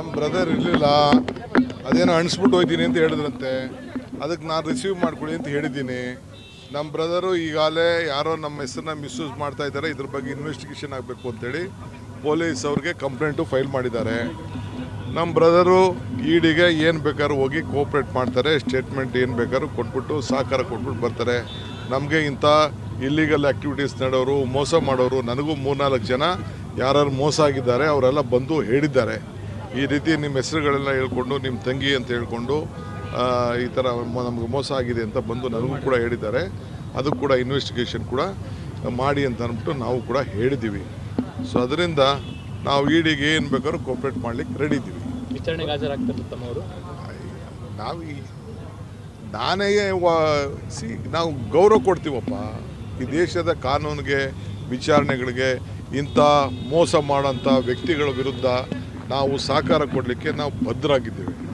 ನಮ್ಮ ಬ್ರದರ್ ಇರಲಿಲ್ಲ. ಅದೇನೋ ಅಣಿಸ್ಬಿಟ್ಟು ಹೋಯ್ತೀನಿ ಅಂತ ಹೇಳಿದ್ರಂತೆ. ಅದಕ್ಕೆ ನಾನು ರಿಸೀವ್ ಮಾಡ್ಕೊಳ್ಳಿ ಅಂತ ಹೇಳಿದ್ದೀನಿ. ನಮ್ಮ ಬ್ರದರು ಈಗಾಗಲೇ ಯಾರೋ ನಮ್ಮ ಹೆಸರನ್ನ ಮಿಸ್ಯೂಸ್ ಮಾಡ್ತಾ ಇದ್ದಾರೆ. ಇದ್ರ ಬಗ್ಗೆ ಇನ್ವೆಸ್ಟಿಗೇಷನ್ ಆಗಬೇಕು ಅಂತೇಳಿ ಪೊಲೀಸ್ ಅವ್ರಿಗೆ ಕಂಪ್ಲೇಂಟು ಫೈಲ್ ಮಾಡಿದ್ದಾರೆ. ನಮ್ಮ ಬ್ರದರು ಈಡಿಗೆ ಏನು ಬೇಕಾದ್ರೂ ಹೋಗಿ ಕೋಪ್ರೇಟ್ ಮಾಡ್ತಾರೆ. ಸ್ಟೇಟ್ಮೆಂಟ್ ಏನು ಬೇಕಾದ್ರೂ ಕೊಟ್ಬಿಟ್ಟು ಸಹಕಾರ ಕೊಟ್ಬಿಟ್ಟು ಬರ್ತಾರೆ. ನಮಗೆ ಇಂಥ ಇಲ್ಲಿಗಲ್ ಆ್ಯಕ್ಟಿವಿಟೀಸ್ ನಡೆಯೋರು, ಮೋಸ ಮಾಡೋರು, ನನಗೂ ಮೂರ್ನಾಲ್ಕು ಜನ ಯಾರು ಮೋಸ ಆಗಿದ್ದಾರೆ, ಅವರೆಲ್ಲ ಬಂದು ಹೇಳಿದ್ದಾರೆ. ಈ ರೀತಿ ನಿಮ್ಮ ಹೆಸರುಗಳೆಲ್ಲ ಹೇಳ್ಕೊಂಡು ನಿಮ್ಮ ತಂಗಿ ಅಂತ ಹೇಳ್ಕೊಂಡು ಈ ಥರ ನಮಗೆ ಮೋಸ ಆಗಿದೆ ಅಂತ ಬಂದು ನನಗೂ ಕೂಡ ಹೇಳಿದ್ದಾರೆ. ಅದು ಕೂಡ ಇನ್ವೆಸ್ಟಿಗೇಷನ್ ಕೂಡ ಮಾಡಿ ಅಂತ ಅಂದ್ಬಿಟ್ಟು ನಾವು ಕೂಡ ಹೇಳಿದ್ದೀವಿ. ಸೊ ಅದರಿಂದ ನಾವು ಈಡಿಗೆ ಏನು ಬೇಕಾದ್ರೂ ಕೋಪ್ರೇಟ್ ಮಾಡ್ಲಿಕ್ಕೆ ರೆಡಿ ಇದ್ದೀವಿ. ವಿಚಾರಣೆಗೆ ಹಾಜರಾಗ್ತಾರೆ ತಮ್ಮವರು? ನಾವು ಈ ನಾನೇ ಸಿ ನಾವು ಗೌರವ ಕೊಡ್ತೀವಪ್ಪ. ಈ ದೇಶದ ಕಾನೂನಿಗೆ ವಿಚಾರಣೆಗಳಿಗೆ ಇಂಥ ಮೋಸ ಮಾಡೋಂಥ ವ್ಯಕ್ತಿಗಳ ವಿರುದ್ಧ ನಾವು ಸಹಕಾರ ಕೊಡಲಿಕ್ಕೆ ನಾವು ಭದ್ರಾಗಿದ್ದೀವಿ